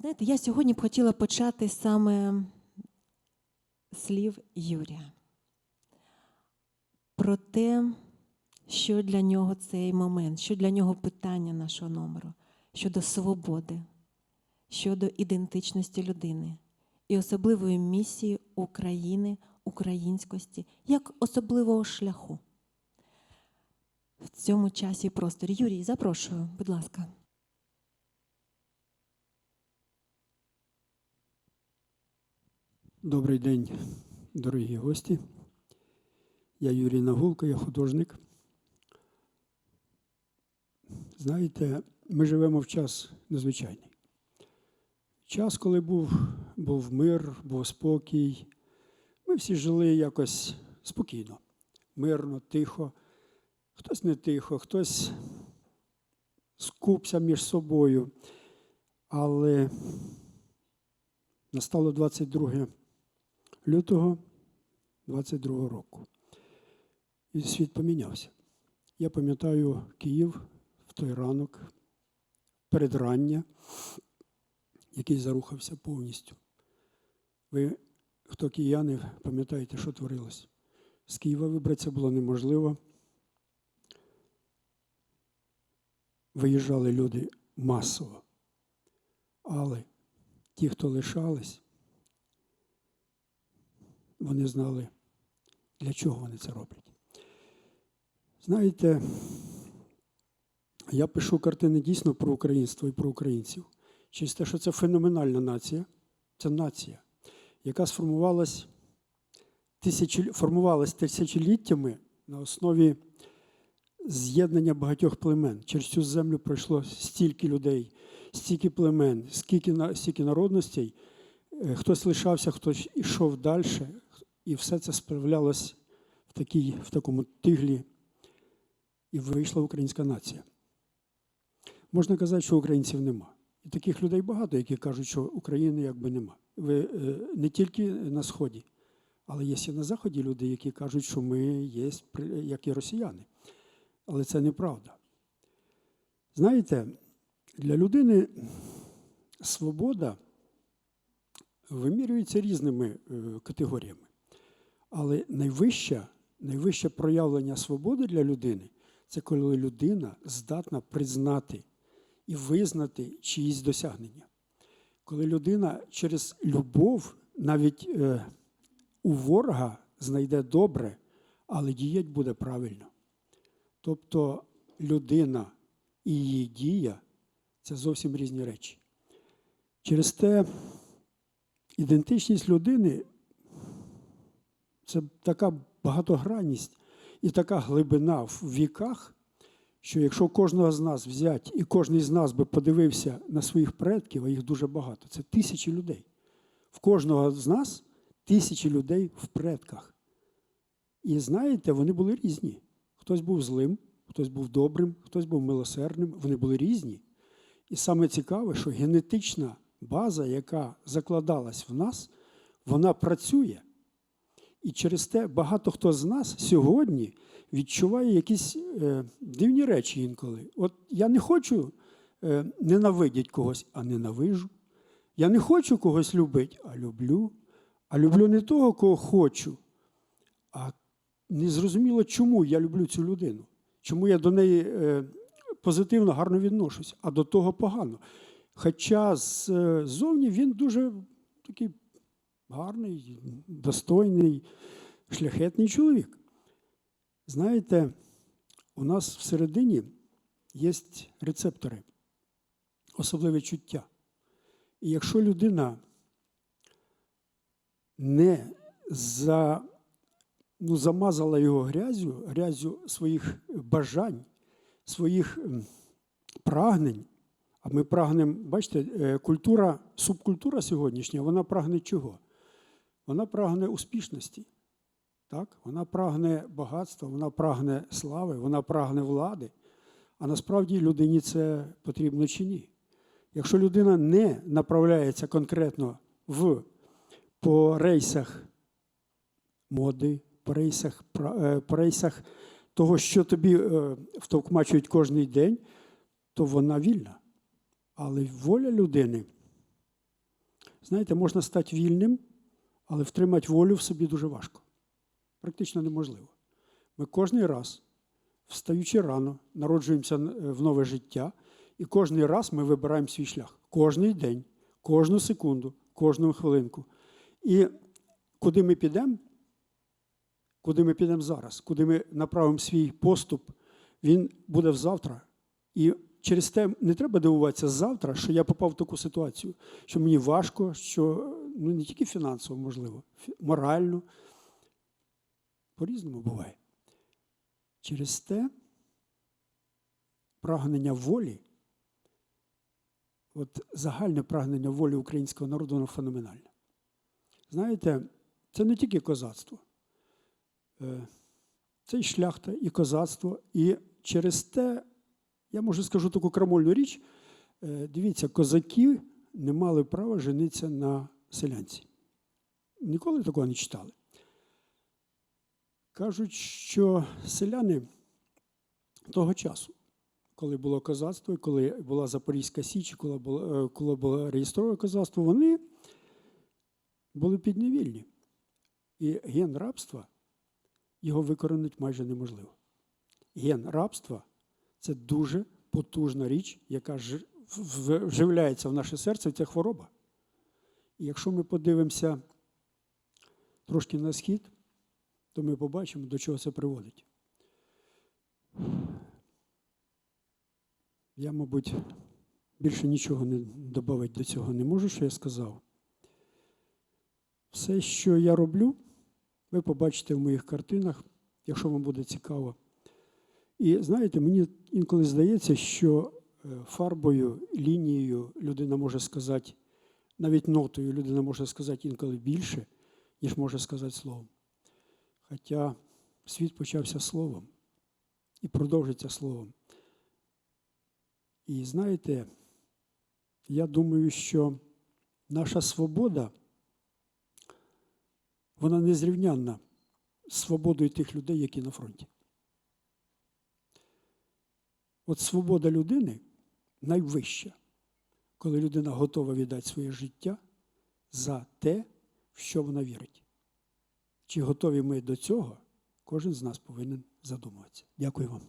Знаєте, я сьогодні б хотіла почати саме слів Юрія про те, що для нього цей момент, що для нього питання нашого номеру щодо свободи, щодо ідентичності людини і особливої місії України, українськості, як особливого шляху. В цьому часі просторі. Юрій, запрошую, будь ласка. Добрий день, дорогі гості. Я Юрій Нагулко, я художник. Знаєте, ми живемо в час незвичайний. Час, коли був, був мир, був спокій. Ми всі жили якось спокійно, мирно, тихо. Хтось не тихо, хтось скупся між собою. Але настало 22 лютого 22-го року. І світ помінявся. Я пам'ятаю Київ в той ранок, передрання, який зарухався повністю. Ви, хто кияни, пам'ятаєте, що творилось? З Києва вибратися було неможливо. Виїжджали люди масово. Але ті, хто лишались, вони знали, для чого вони це роблять. Знаєте, я пишу картини дійсно про українство і про українців. Через те, що це феноменальна нація, це нація, яка сформувалась, тисячі, формувалась тисячоліттями на основі з'єднання багатьох племен. Через цю землю пройшло стільки людей, стільки племен, стільки, стільки народностей. Е, Хтось лишався, хтось йшов далі, і все це справлялось в, такій, в такому тиглі, і вийшла українська нація. Можна казати, що українців нема. І таких людей багато, які кажуть, що України якби нема. Ви е, не тільки на Сході, але є і на Заході люди, які кажуть, що ми є, як і росіяни. Але це неправда. Знаєте, для людини свобода вимірюється різними е, категоріями. Але найвище, найвище проявлення свободи для людини це коли людина здатна признати і визнати чиїсь досягнення. Коли людина через любов навіть е, у ворога знайде добре, але діять буде правильно. Тобто людина і її дія це зовсім різні речі. Через те ідентичність людини це така багатогранність і така глибина в віках, що якщо кожного з нас взяти, і кожен з нас би подивився на своїх предків, а їх дуже багато, це тисячі людей. В кожного з нас тисячі людей в предках. І знаєте, вони були різні. Хтось був злим, хтось був добрим, хтось був милосердним. Вони були різні. І саме цікаве, що генетична база, яка закладалась в нас, вона працює. І через те багато хто з нас сьогодні відчуває якісь е, дивні речі інколи. От я не хочу е, ненавидіти когось, а ненавижу. Я не хочу когось любити, а люблю. А люблю не того, кого хочу, а незрозуміло, чому я люблю цю людину. Чому я до неї е, позитивно, гарно відношусь, а до того погано. Хоча ззовні він дуже такий гарний, достойний, шляхетний чоловік. Знаєте, у нас всередині є рецептори, особливе чуття. І якщо людина не за, ну, замазала його грязю, грязю своїх бажань, своїх прагнень, а ми прагнемо, бачите, е, культура, субкультура сьогоднішня, вона прагне чого? Вона прагне успішності. Так? Вона прагне багатства, вона прагне слави, вона прагне влади. А насправді людині це потрібно чи ні. Якщо людина не направляється конкретно в, по рейсах моди, по рейсах, е, по рейсах того, що тобі е, втовкмачують кожен день, то вона вільна. Але воля людини Знаєте, можна стати вільним, але втримати волю в собі дуже важко. Практично неможливо. Ми кожен раз, встаючи рано, народжуємося е, в нове життя, і кожен раз ми вибираємо свій шлях. Кожний день, кожну секунду, кожну хвилинку. І куди ми підемо, куди ми підемо зараз, куди ми направимо свій поступ, він буде завтра. І через те не треба дивуватися завтра, що я попав в таку ситуацію, що мені важко, що ну, не тільки фінансово, можливо, морально. По-різному буває. Через те прагнення волі, от загальне прагнення волі українського народу, воно феноменальне. Знаєте, це не тільки козацтво. Е, Це і шляхта, і козацтво. І через те, я можу скажу таку крамольну річ. Е, Дивіться, козаки не мали права женитися на селянці. Ніколи такого не читали. Кажуть, що селяни того часу, коли було козацтво, коли була Запорізька Січ, коли було, е, коли було реєстроване козацтво, вони були підневільні. І ген рабства його викоренити майже неможливо. Ген рабства це дуже потужна річ, яка вживляється в наше серце, це хвороба. І якщо ми подивимося трошки на схід, то ми побачимо, до чого це приводить. Я, мабуть, більше нічого не додати до цього не можу, що я сказав. Все, що я роблю, ви побачите в моїх картинах, якщо вам буде цікаво. І знаєте, мені інколи здається, що е, фарбою, лінією людина може сказати, навіть нотою людина може сказати інколи більше, ніж може сказати словом. Хоча світ почався словом і продовжиться словом. І знаєте, я думаю, що наша свобода, вона незрівнянна з свободою тих людей, які на фронті. От свобода людини найвища, коли людина готова віддати своє життя за те, в що вона вірить. Чи готові ми до цього, кожен з нас повинен задумуватися. Дякую вам.